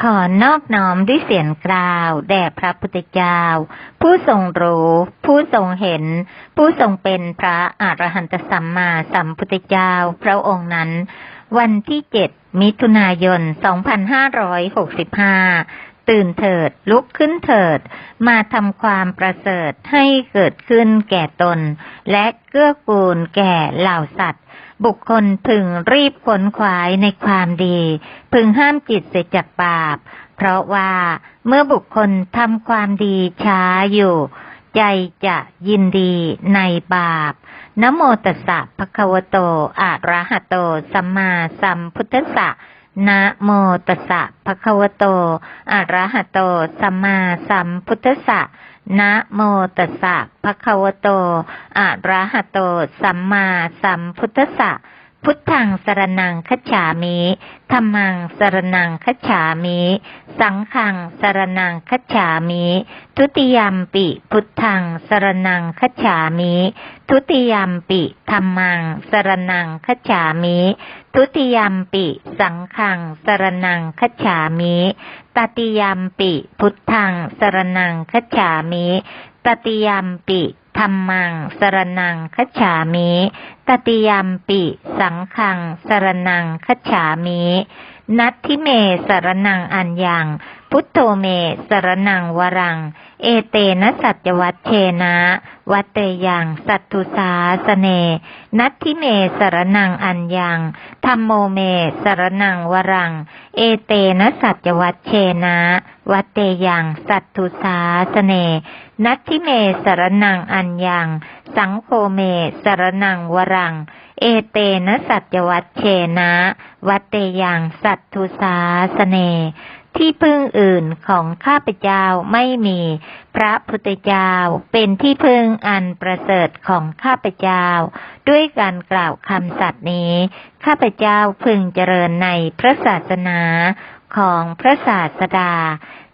ขอนอบน้อมด้วยเสียงกล่าว แด่พระพุทธเจ้า ผู้ทรงรู้ ผู้ทรงเห็น ผู้ทรงเป็นพระอรหันตสัมมาสัมพุทธเจ้า พระองค์นั้น วันที่เจ็ดมิถุนายน 2565 ตื่นเถิด ลุกขึ้นเถิด มาทำความประเสริฐให้เกิดขึ้นแก่ตน และเกื้อกูลแก่เหล่าสัตว์ บุคคลพึงรีบขนขวายในความดี พึงห้ามจิตเสียจากบาป เพราะว่าเมื่อบุคคลทำความดีช้าอยู่ ใจจะยินดีในบาปนะโมตัสสะภะคะวะโตอะระหะโต สัมมาสัมพุทธัสสะนะโมตัสสะภะคะวะโตอะระหะโต สัมมาสัมพุทธัสสะ นะโมตัสสะภะคะวะโต อะระหะโต สัมมาสัมพุทธัสสะ พุทธังสรนังคัจฉามิธัมมังสรนังคัจฉามิ สังฆังสรนังคัจฉามิ ทุติยมปิ พุทธังสรนังคัจฉามิ ทุติยมปิธัมมังสรนังคัจฉามิ ทุติยมปิสังขังสรนังคัจฉามิตติยมปิพุทธังสรนังคัจฉามิตติยมปิธรรมังสรนังคัจฉามิตติยมปิสังขังสรนังคัจฉามิ นัตทิเมสารนังอัญญัง พุทโธเมสารนังวรัง เอเตนะสัจวัตเชนะ วัตเตยังสัตตุสาสเน นัตทิเมสารนังอัญญังธรรมโมเมสารนังวรัง เอเตนะสัจวัตเชนะ วัตเตยังสัตตุสาสเน นัตทิเมสารนังอัญญัง สังโฆเมสารนังวรัง เอเตนะสัจวัตเชนะ วัตเตยังสัตตุสาสเน ที่พึ่งอื่นของข้าพเจ้าไม่มี พระพุทธเจ้าเป็นที่พึ่งอันประเสริฐของข้าพเจ้า ด้วยการกล่าวคำสัตย์นี้ ข้าพเจ้าพึงเจริญในพระศาสนาของพระศาสดา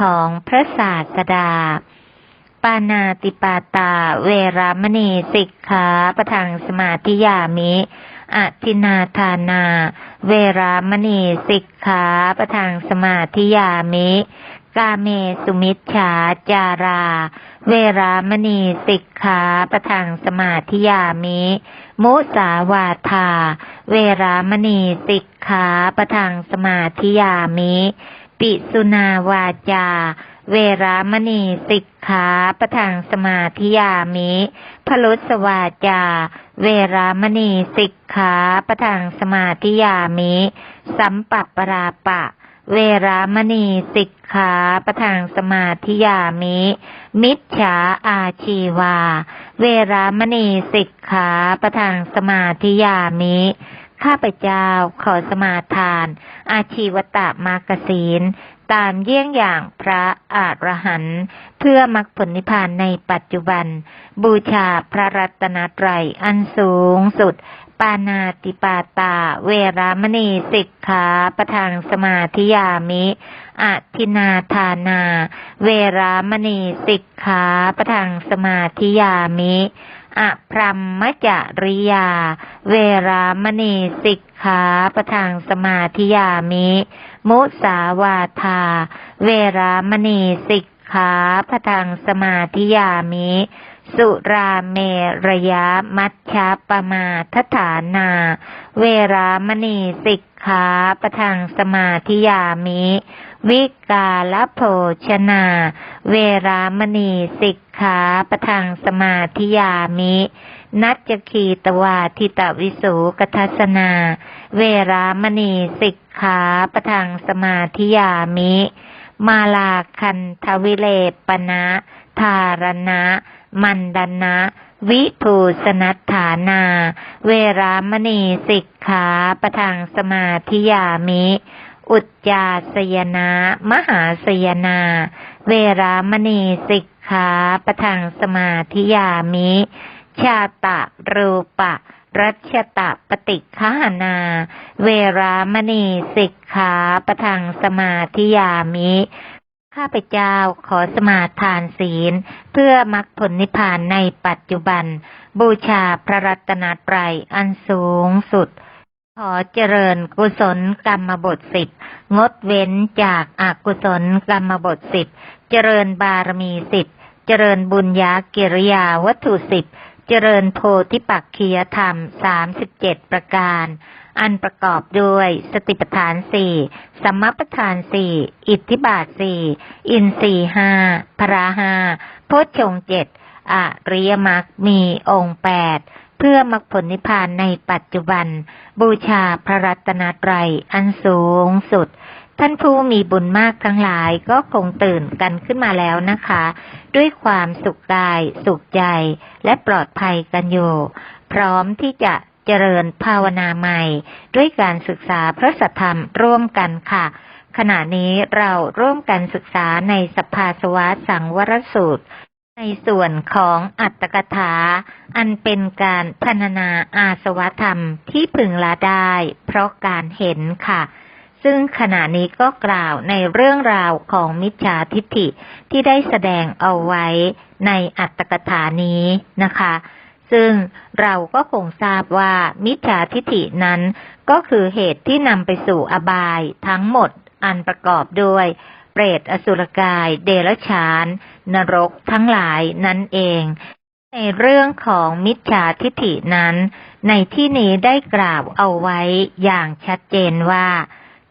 ของพระศาสดา ปานาติปาตาเวรามณีสิกขาประทังสมาธิยามิอทินาทานา เวรามณีสิกขาประทังสมาธิยามิ กาเมสุมิชฉาจารา เวรามณีสิกขาประทังสมาธิยามิ มุสาวาทา เวรามณีสิกขาประทังสมาธิยามิ ปิสุนาวาจา เวรามณีสิกขาประทังสมาธิยามิพลุสวาจา เวรามณีสิกขาประทังสมาธิยามิ สัมปัปปราปะ เวรามณีสิกขาประทังสมาธิยามิ มิจฉาอาชีวา เวรามณีสิกขาประทังสมาธิยามิ ข้าพเจ้าขอสมาทาน อาชีวตมากศีล ตามเยี่ยงอย่างพระอาจรหันต์เพื่อมรรคผลนิพพานในปัจจุบัน บูชาพระรัตนตรัยอันสูงสุด ปานาติปาตา เวรามณีสิกขาประทางสมาธิยามิอทินาทานา เวรามณีสิกขาประทางสมาธิยามิ อพรัมมจริยา เวรามณีสิกขาประทางสมาธิยามิ มุสาวาทา เวรามณีสิกขาประทางสมาธิยามิ สุราเมระยะมัชฌะปมาทฐานา เวรามณีสิกขาประทางสมาธิยามิ วิกาลโภชนา เวรามณีสิกขาประทางสมาธิยามิ นัจคีตวาทิตวิสูกทัสนา เวรามณีสิกขาประทางสมาธิยามิ มาลาคันทวิเลปนะทารณะ มันดนะวิภูสนัฏฐานา เวรามณีสิกขาประทางสมาธิยามิ อุจจาสยนามหาสยนา เวรามณีสิกขาปะทังสมาธิยามิ ชาตะรูปะ รัชตะปฏิฆานา เวรามณีสิกขาปะทังสมาธิยามิข้าพเจ้าขอสมาทานศีล เพื่อมรรคผลนิพพานในปัจจุบัน บูชาพระรัตนตรัยอันสูงสุด ขอเจริญกุศลกรรมบทสิบงดเว้นจากอากุศลกรรมบทสิบเจริญบารมีสิบเจริญบุญญากิริยาวัตถุสิบเจริญโพธิปักคียธรรมสามสิบเจ็ดประการ อันประกอบด้วยสติปัฏฐานสี่สัมมาปัฏฐานสี่อิทธิบาทสี่อินทรีย์ห้าพระห้าโพชฌงเจ็ดอริยมรรคมีองค์แปด พื่อมรรคผลนิพพานในปัจจุบัน บูชาพระรัตนตรัยอันสูงสุด ท่านผู้มีบุญมากทั้งหลายก็คงตื่นกันขึ้นมาแล้วนะคะ ด้วยความสุขกาย สุขใจ และปลอดภัยกันอยู่ พร้อมที่จะเจริญภาวนาใหม่ ด้วยการศึกษาพระสัทธรรมร่วมกันค่ะ ขณะนี้เราร่วมกันศึกษาในสภาสวะสังวรสูตร ในส่วนของอัตตกถา อันเป็นการพรรณนาอาสวะธรรมที่พึงละได้ เพราะการเห็นค่ะ ซึ่งขณะนี้ก็กล่าวในเรื่องราวของมิจฉาทิฏฐิที่ได้แสดงเอาไว้ในอัตตกถานี้นะคะ ซึ่งเราก็คงทราบว่ามิจฉาทิฏฐินั้น ก็คือเหตุที่นำไปสู่อบายทั้งหมดอันประกอบด้วย เปรตอสุรกาย เดรัจฉาน นรกทั้งหลายนั่นเอง ในเรื่องของมิจฉาทิฏฐินั้น ในที่นี้ได้กล่าวเอาไว้อย่างชัดเจนว่า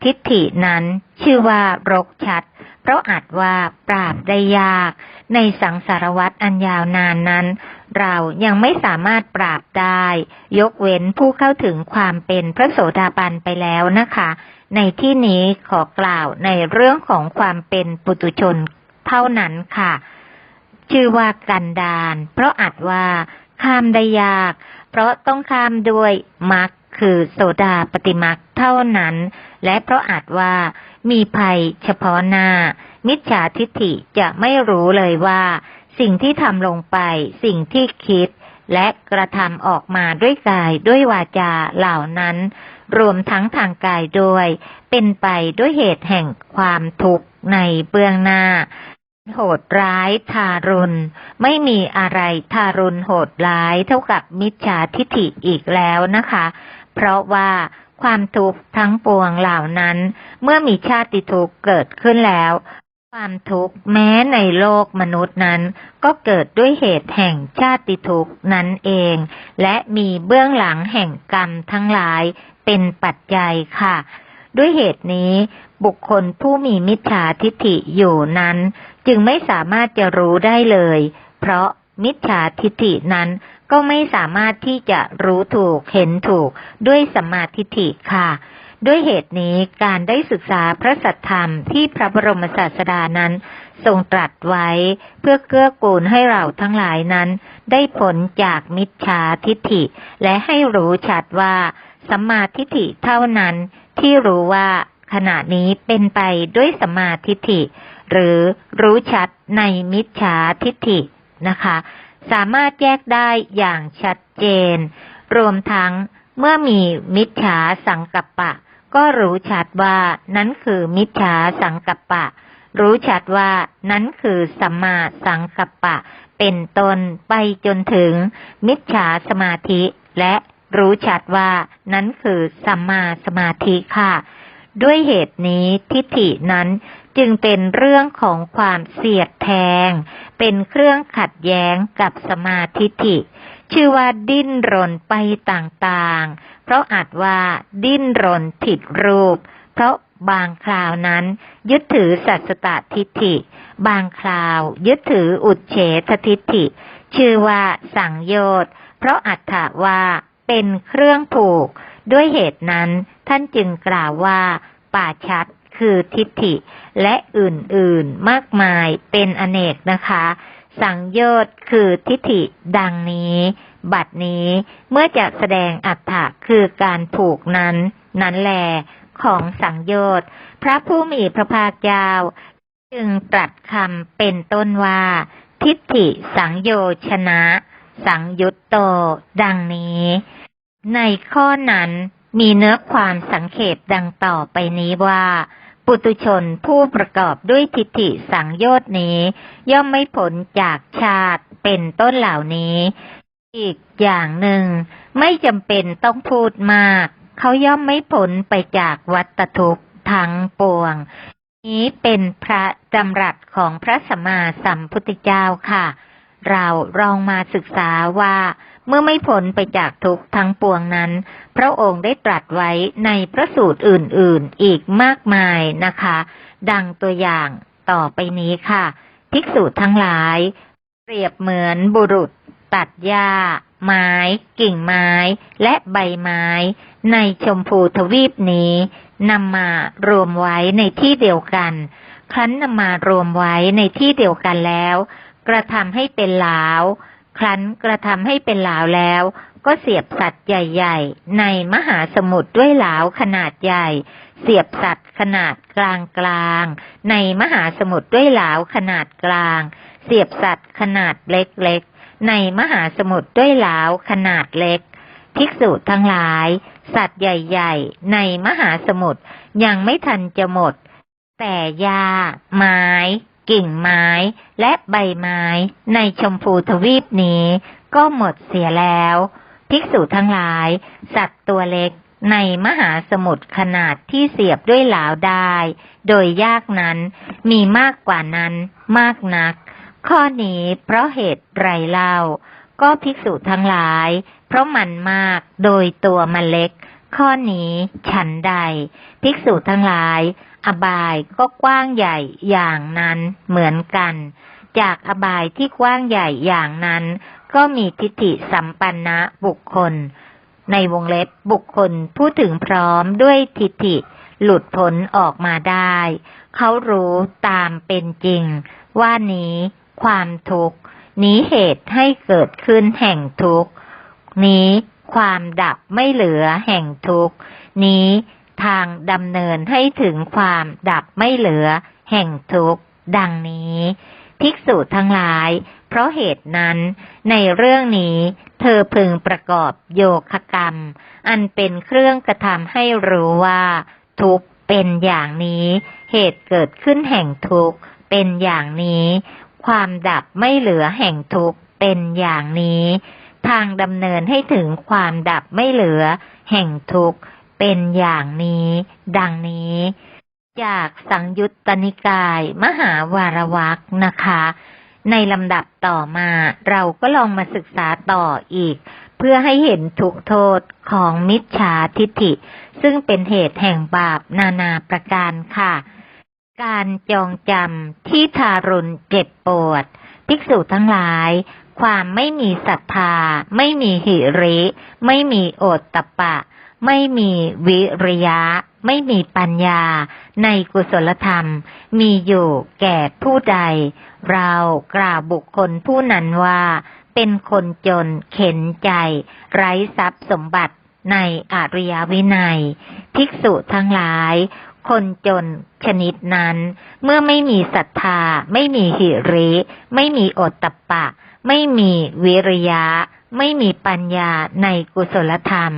ทิฏฐินั้นชื่อว่ารกชัด เพราะอาจว่าปราบได้ยาก ในสังสารวัตรอันยาวนานนั้น เรายังไม่สามารถปราบได้ ยกเว้นผู้เข้าถึงความเป็นพระโสดาบันไปแล้วนะคะ ในที่นี้ขอกล่าวในเรื่องของความเป็นปุตุชน เท่านั้นค่ะ ชื่อว่ากันดานเพราะอาจว่าข้ามได้ยาก เพราะต้องข้ามด้วยมรรคคือโสดาปฏิมรรคเท่านั้น และเพราะอาจว่ามีภัยเฉพาะหน้า มิจฉาทิฏฐิจะไม่รู้เลยว่า สิ่งที่ทำลงไป สิ่งที่คิดและกระทำออกมาด้วยกายด้วยวาจาเหล่านั้น รวมทั้งทางกายด้วย เป็นไปด้วยเหตุแห่งความทุกข์ในเบื้องหน้า โหดร้ายทารุณ ไม่มีอะไรทารุณโหดร้ายเท่ากับมิจฉาทิฐิอีกแล้วนะคะ เพราะว่าความทุกข์ทั้งปวงเหล่านั้น เมื่อมีชาติทุกข์เกิดขึ้นแล้ว ความทุกข์แม้ในโลกมนุษย์นั้น ก็เกิดด้วยเหตุแห่งชาติทุกข์นั้นเอง และมีเบื้องหลังแห่งกรรมทั้งหลาย เป็นปัจจัยค่ะ ด้วยเหตุนี้บุคคลผู้มีมิจฉาทิฏฐิอยู่นั้น จึงไม่สามารถจะรู้ได้เลย เพราะมิจฉาทิฏฐินั้นก็ไม่สามารถที่จะรู้ถูกเห็นถูกด้วยสัมมาทิฏฐิค่ะ ด้วยเหตุนี้การได้ศึกษาพระสัทธรรมที่พระบรมศาสดานั้นทรงตรัสไว้เพื่อเกื้อกูลให้เราทั้งหลายนั้น ได้ผลจากมิจฉาทิฏฐิ และให้รู้ชัดว่า สัมมาทิฏฐิเท่านั้นที่รู้ว่าขณะนี้เป็นไปด้วยสัมมาทิฏฐิ หรือรู้ชัดในมิจฉาทิฏฐินะคะ สามารถแยกได้อย่างชัดเจน รวมทั้งเมื่อมีมิจฉาสังกัปปะ ก็รู้ชัดว่านั้นคือมิจฉาสังกัปปะ รู้ชัดว่านั้นคือสัมมาสังกัปปะ เป็นตนไปจนถึงมิจฉาสมาธิและ รู้ชัดว่านั้นคือสัมมาสมาธิค่ะ ด้วยเหตุนี้ทิฏฐินั้นจึงเป็นเรื่องของความเสียดแทง เป็นเครื่องขัดแย้งกับสมาธิฐิ ชื่อว่าดิ้นรนไปต่างๆ เพราะอาจว่าดิ้นรนผิดรูป เพราะบางคราวนั้น ยึดถือสัจตทิฏฐิ บางคราวยึดถืออุดเฉททิฏฐิ ชื่อว่าสังโยชน์ เพราะอัตถว่า เป็นเครื่องผูก ด้วยเหตุนั้นท่านจึงกล่าวว่า ป่าชัดคือทิฏฐิ และอื่นๆมากมายเป็นอเนกนะคะ สังโยชน์คือทิฏฐิดังนี้ บัดนี้เมื่อจะแสดงอัฏฐะคือการผูกนั้น นั้นแลของสังโยชน์พระผู้มีพระภาคเจ้าจึงตรัสคำเป็นต้นว่า ทิฏฐิสังโยชนะ สังยุตโต ดังนี้ ในข้อนั้นมีเนื้อความสังเขปดังต่อไปนี้ว่า ปุตุชนผู้ประกอบด้วยทิฏฐิสังโยชนี้ ย่อมไม่พ้นจากชาติเป็นต้นเหล่านี้ อีกอย่างหนึ่ง ไม่จำเป็นต้องพูดมาก เขาย่อมไม่พ้นไปจากวัฏทุกข์ทั้งปวง นี้เป็นพระดำรัสของพระสัมมาสัมพุทธเจ้าค่ะ เราลองมาศึกษาว่า เมื่อไม่พ้นไปจากทุกข์ทั้งปวงนั้น พระองค์ได้ตรัสไว้ในพระสูตรอื่นๆ อีกมากมายนะคะ ดังตัวอย่างต่อไปนี้ค่ะ ภิกษุทั้งหลาย เปรียบเหมือนบุรุษ ตัดหญ้า ไม้ กิ่งไม้ และใบไม้ ในชมพูทวีปนี้นำมารวมไว้ในที่เดียวกัน ครั้นนำมารวมไว้ในที่เดียวกันแล้ว กระทำให้เป็นหลาว ครั้นกระทำให้เป็นหลาวแล้ว ก็เสียบสัตว์ใหญ่ ๆ ในมหาสมุทรด้วยหลาวขนาดใหญ่ เสียบสัตว์ขนาดกลางกลางๆในมหาสมุทรด้วยหลาวขนาดกลาง เสียบสัตว์ขนาดเล็กๆในมหาสมุทรด้วยหลาวขนาดเล็ก ภิกษุทั้งหลาย สัตว์ใหญ่ ๆ ในมหาสมุทรยังไม่ทันจะหมด แต่หญ้าไม้ กิ่งไม้และใบไม้ในชมพูทวีปนี้ ก็หมดเสียแล้ว ภิกษุทั้งหลาย สัตว์ตัวเล็กในมหาสมุทรขนาดที่เสียบด้วยหลาวได้ โดยยากนั้นมีมากกว่านั้นมากนัก ข้อนี้เพราะเหตุไรเล่า ก็ภิกษุทั้งหลาย เพราะมันมากโดยตัวมันเล็ก ข้อนี้ฉันใด ภิกษุทั้งหลาย อบายก็กว้างใหญ่อย่างนั้นเหมือนกัน จากอบายที่กว้างใหญ่อย่างนั้น ก็มีทิฏฐิสัมปันนะบุคคล ในวงเล็บบุคคลผู้ถึงพร้อมด้วยทิฏฐิหลุดพ้นออกมาได้ เขารู้ตามเป็นจริง ว่านี้ความทุกข์ นี้เหตุให้เกิดขึ้นแห่งทุกข์ นี้ ความดับไม่เหลือแห่งทุกข์นี้ทางดำเนินให้ถึงความดับไม่เหลือแห่งทุกข์ดังนี้ ภิกษุทั้งหลาย เพราะเหตุนั้น ในเรื่องนี้ เธอพึงประกอบโยคะกรรม อันเป็นเครื่องกระทำให้รู้ว่า ทุกเป็นอย่างนี้ เหตุเกิดขึ้นแห่งทุกเป็นอย่างนี้ ความดับไม่เหลือแห่งทุกเป็นอย่างนี้ ทางดำเนินให้ถึงความดับไม่เหลือ แห่งทุกข์เป็นอย่างนี้ ดังนี้ จากสังยุตตนิกาย มหาวารวักนะคะ ในลำดับต่อมาเราก็ลองมาศึกษาต่ออีก เพื่อให้เห็นทุกโทษของมิจฉาทิฏฐิ ซึ่งเป็นเหตุแห่งบาปนานาประการค่ะการจองจำที่ทารุณเจ็บปวด ภิกษุทั้งหลาย ความไม่มีศรัทธา ไม่มีหิริ ไม่มีโอตตะปะ ไม่มีวิริยะ ไม่มีปัญญา ในกุศลธรรม มีอยู่แก่ผู้ใด เรากล่าวบุคคลผู้นั้นว่า เป็นคนจนเข็นใจ ไร้ทรัพย์สมบัติในอริยวินัย ภิกษุทั้งหลาย คนจนชนิดนั้น เมื่อไม่มีศรัทธา ไม่มีหิริ ไม่มีโอตตะปะ ไม่มีวิริยะ ไม่มีปัญญาในกุศลธรรม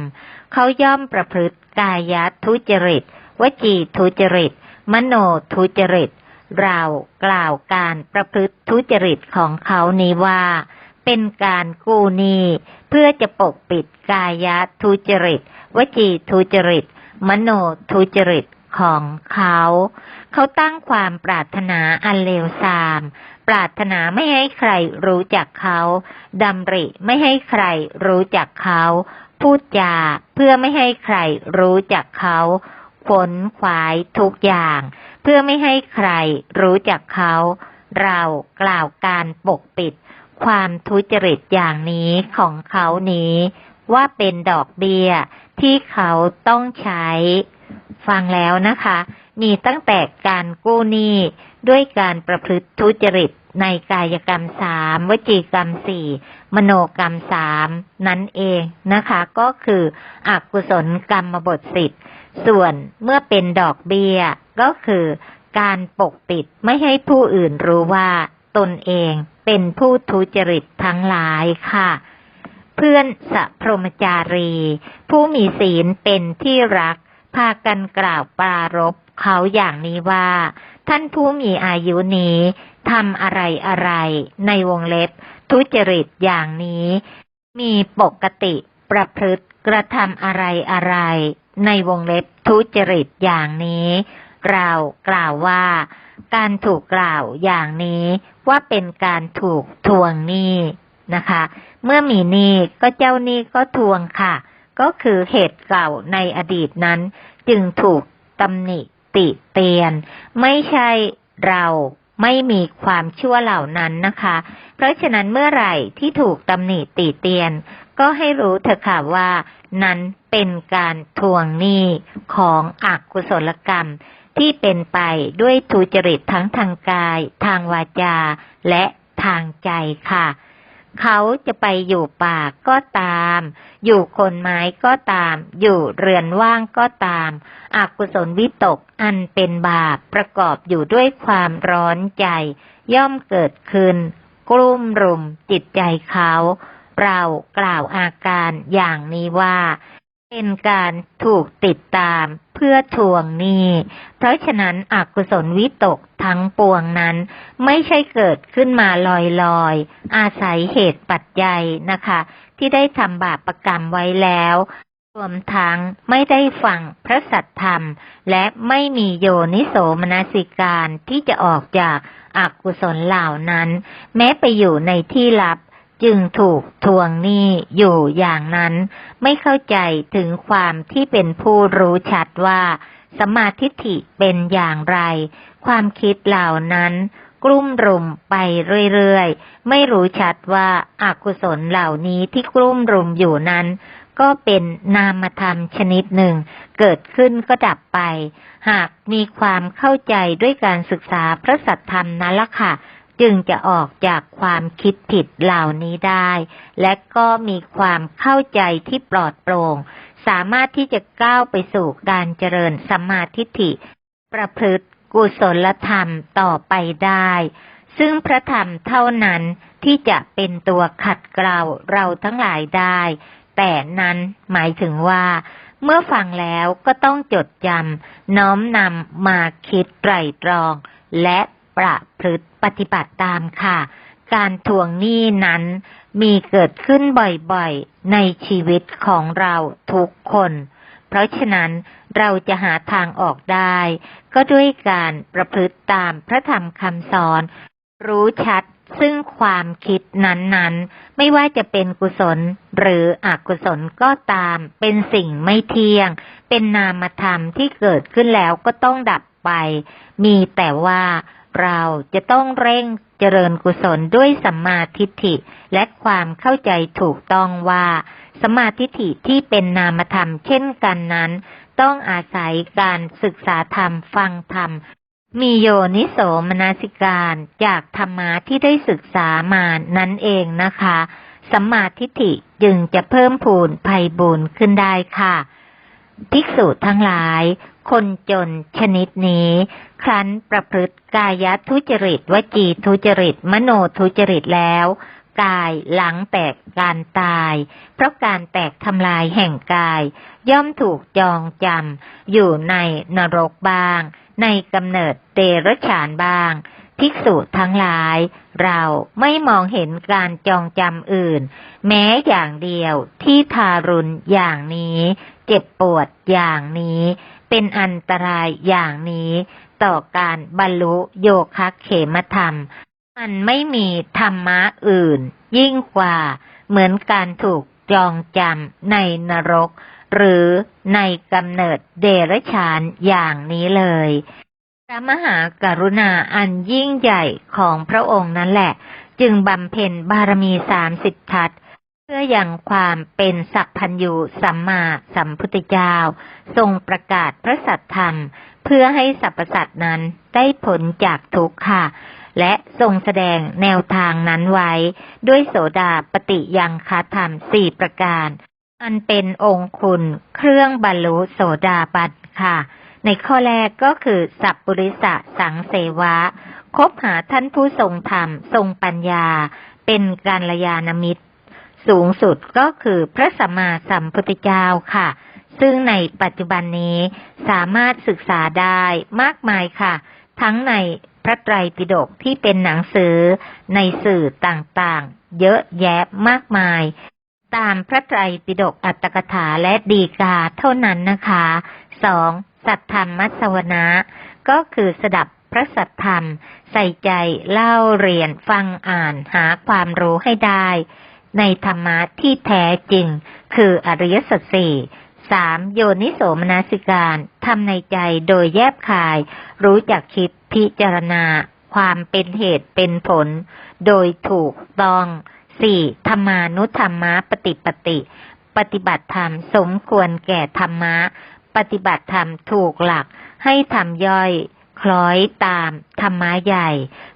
เขาย่อมประพฤติกายทุจริต วจีทุจริต มโนทุจริต เรากล่าวการประพฤติทุจริตของเขานี้ว่า เป็นการกู้หนี้เพื่อจะปกปิดกายทุจริต วจีทุจริต มโนทุจริต ของเขา เขาตั้งความปรารถนาอันเลวทราม ปรารถนาไม่ให้ใครรู้จักเขาดำริไม่ให้ใครรู้จักเขา พูดจาเพื่อไม่ให้ใครรู้จักเขาขนขวายทุกอย่าง เพื่อไม่ให้ใครรู้จักเขา เรากล่าวการปกปิด ความทุจริตอย่างนี้ของเขานี้ ว่าเป็นดอกเบี้ยที่เขาต้องใช้ ฟังแล้วนะคะ มีตั้งแต่การกู้หนี้ด้วยการประพฤติทุจริตในกายกรรมสามวจีกรรมสี่มโนกรรมสามนั่นเองนะคะ ก็คืออกุศลกรรมบทสิบส่วนเมื่อเป็นดอกเบี้ยก็คือการปกปิดไม่ให้ผู้อื่นรู้ว่าตนเองเป็นผู้ทุจริตทั้งหลายค่ะ เพื่อนสัพรมจารี ผู้มีศีลเป็นที่รัก พากันกล่าวปรารบเขาอย่างนี้ว่า ท่านผู้มีอายุนี้ทำอะไรอะไรในวงเล็บ ทุจริตอย่างนี้ มีปกติประพฤติกระทำอะไรอะไรในวงเล็บทุจริตอย่างนี้ เรากล่าวว่า การถูกกล่าวอย่างนี้ว่าเป็นการถูกทวงหนี้นะคะ เมื่อมีหนี้ก็เจ้าหนี้ก็ทวงค่ะ ก็คือเหตุเก่าในอดีตนั้น จึงถูกตำหนิติเตียน ไม่ใช่เราไม่มีความชั่วเหล่านั้นนะคะ เพราะฉะนั้นเมื่อไหร่ที่ถูกตำหนิติเตียน ก็ให้รู้เถอะค่ะว่า นั้นเป็นการทวงหนี้ของอกุศลกรรม ที่เป็นไปด้วยทุจริตทั้งทางกาย ทางวาจา และทางใจค่ะ เขาจะไปอยู่ป่าก็ตาม อยู่คนไม้ก็ตาม อยู่เรือนว่างก็ตาม อกุศลวิตกอันเป็นบาปประกอบอยู่ด้วยความร้อนใจ ย่อมเกิดขึ้น กลุ่มรุมจิตใจเขา เรากล่าวอาการอย่างนี้ว่า เป็นการถูกติดตามเพื่อทวงหนี้ เพราะฉะนั้นอกุศลวิตกทั้งปวงนั้น ไม่ใช่เกิดขึ้นมาลอยๆ อาศัยเหตุปัจจัยนะคะ ที่ได้ทำบาปประกรรมไว้แล้ว รวมทั้งไม่ได้ฟังพระสัทธรรม และไม่มีโยนิโสมนสิการที่จะออกจากอากุศลเหล่านั้น แม้ไปอยู่ในที่ลับ จึงถูกทวงหนี้อยู่อย่างนั้น ไม่เข้าใจถึงความที่เป็นผู้รู้ชัดว่าสมาทิฏฐิเป็นอย่างไร ความคิดเหล่านั้นกลุ่มรุมไปเรื่อยๆ ไม่รู้ชัดว่าอากุศลเหล่านี้ที่กลุ่มรุมอยู่นั้น ก็เป็นนามธรรมชนิดหนึ่ง เกิดขึ้นก็ดับไป หากมีความเข้าใจด้วยการศึกษาพระสัทธรรมนั้นละค่ะ จึงจะออกจากความคิดผิดเหล่านี้ได้ และก็มีความเข้าใจที่ปลอดโปร่ง สามารถที่จะก้าวไปสู่การเจริญสัมมาทิฏฐิ ประพฤติกุศลธรรมต่อไปได้ ซึ่งพระธรรมเท่านั้นที่จะเป็นตัวขัดเกลาเราทั้งหลายได้ แต่นั้นหมายถึงว่า เมื่อฟังแล้วก็ต้องจดจำน้อมนำมาคิดไตรตรอง และ ประพฤติปฏิบัติตามค่ะ การทวงหนี้นั้นมีเกิดขึ้นบ่อยๆ ในชีวิตของเราทุกคน เพราะฉะนั้นเราจะหาทางออกได้ ก็ด้วยการประพฤติตามพระธรรมคำสอน รู้ชัดซึ่งความคิดนั้นๆ ไม่ว่าจะเป็นกุศลหรืออกุศลก็ตาม เป็นสิ่งไม่เที่ยง เป็นนามธรรมที่เกิดขึ้นแล้วก็ต้องดับไป มีแต่ว่า เราจะต้องเร่งเจริญกุศลด้วยสัมมาทิฏฐิและความเข้าใจถูกต้องว่าสัมมาทิฏฐิที่เป็นนามธรรมเช่นกันนั้น ต้องอาศัยการศึกษาธรรมฟังธรรมมีโยนิโสมนสิการจากธรรมะที่ได้ศึกษามานั่นเองนะคะ สัมมาทิฏฐิจึงจะเพิ่มพูนภัยบุญขึ้นได้ค่ะ ภิกษุทั้งหลาย คนจนชนิดนี้ ครั้นประพฤติกายทุจริตวจีทุจริต มโนทุจริตแล้วกายหลังแตกการตาย เพราะการแตกทำลายแห่งกาย ย่อมถูกจองจำอยู่ในนรกบ้าง ในกำเนิดเตรฉานบ้าง ภิกษุทั้งหลาย เราไม่มองเห็นการจองจำอื่น แม้อย่างเดียวที่ทารุณอย่างนี้ เจ็บปวดอย่างนี้ เป็นอันตรายอย่างนี้ ต่อการบรรลุโยคะเขมธรรม มันไม่มีธรรมะอื่น ยิ่งกว่าเหมือนการถูกจองจำในนรก หรือในกำเนิดเดรัจฉานอย่างนี้เลย พระมหากรุณาอันยิ่งใหญ่ของพระองค์นั่นแหละ จึงบำเพ็ญบารมีสามสิบทัศ เพื่ออยังความเป็นสัพพัญญูสัมมาสัมพุทธเจ้า ทรงประกาศพระสัทธรรม เพื่อให้สรรพสัตว์นั้นได้ผลจากทุกข์ค่ะ และทรงแสดงแนวทางนั้นไว้ ด้วยโสดาปฏิยังคาธรรมสี่ประการมันเป็นองค์คุณเครื่องบรรลุโสดาบันค่ะ ในข้อแรกก็คือ สัพปริสะสังเสวะ คบหาท่านผู้ทรงธรรมทรงปัญญา เป็นการลยาณมิตร สูงสุดก็คือพระสัมมาสัมพุทธเจ้าค่ะ ซึ่งในปัจจุบันนี้สามารถศึกษาได้มากมายค่ะ ทั้งในพระไตรปิฎกที่เป็นหนังสือในสื่อต่างๆ เยอะแยะมากมาย ตามพระไตรปิฎกอัตถกถาและดีกาเท่านั้นนะคะสองสัทธรรมมัสวนะก็คือสดับพระสัทธรรม ใส่ใจเล่าเรียนฟังอ่านหาความรู้ให้ได้ ในธรรมะที่แท้จริง คืออริยสัจสี่สามโยนิโสมนสิการทำในใจโดยแยบคาย รู้จักคิดพิจารณา ความเป็นเหตุเป็นผล โดยถูกต้องสี่ธรรมานุธรรมะปฏิปติ ปฏิบัติธรรมสมควรแก่ธรรมะ ปฏิบัติธรรมถูกหลักให้ทำย่อย คล้อยตามธรรมะใหญ่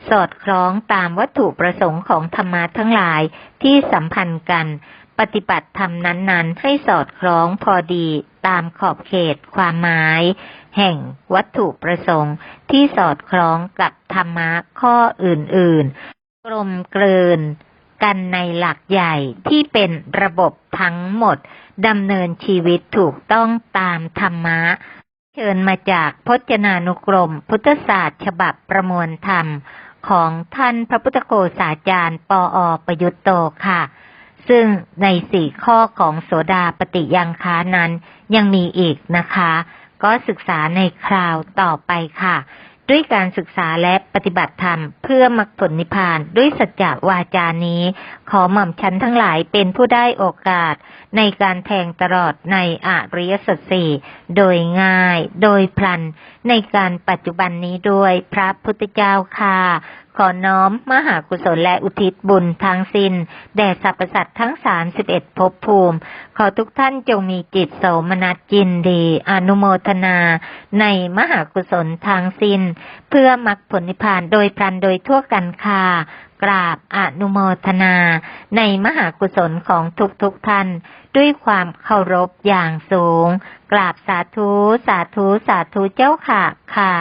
สอดคล้องตามวัตถุประสงค์ของธรรมะทั้งหลายที่สัมพันธ์กัน ปฏิบัติธรรมนั้นๆ ให้สอดคล้องพอดีตามขอบเขตความหมาย แห่งวัตถุประสงค์ที่สอดคล้องกับธรรมะข้ออื่นๆ กลมกลืนกันในหลักใหญ่ที่เป็นระบบทั้งหมดดำเนินชีวิตถูกต้องตามธรรมะ เชิญมาจากพจนานุกรม พุทธศาสตร์ฉบับประมวลธรรมของท่านพระพุทธโฆษาจารย์ปออประยุตโตค่ะ ซึ่งในสี่ข้อของโสดาปฏิยังค้านั้นยังมีอีกนะคะ ก็ศึกษาในคราวต่อไปค่ะ ด้วยการศึกษาและปฏิบัติธรรม เพื่อมรรคผลนิพพานด้วยสัจจะวาจานี้ ขอหม่อมชั้นทั้งหลายเป็นผู้ได้โอกาส ในการแทงตลอดในอริยสัจสี่โดยง่าย โดยพลัน ในการปัจจุบันนี้ด้วยพระพุทธเจ้าค่ะ ขอน้อมมหากุศลและอุทิศบุญทั้งสิ้นแด่สรรพสัตว์ทั้งสามสิบเอ็ดภพภูมิ ขอทุกท่านจงมีจิตโสมนัสยินดี อนุโมทนา ในมหากุศลทางสิ้น เพื่อมรรคผลนิพพานโดยพลันโดยทั่วกันค่ะกราบอนุโมทนา ในมหากุศลของทุกทุกท่าน ด้วยความเคารพอย่างสูง กราบสาธุ สาธุ สาธุเจ้าค่ะค่ะ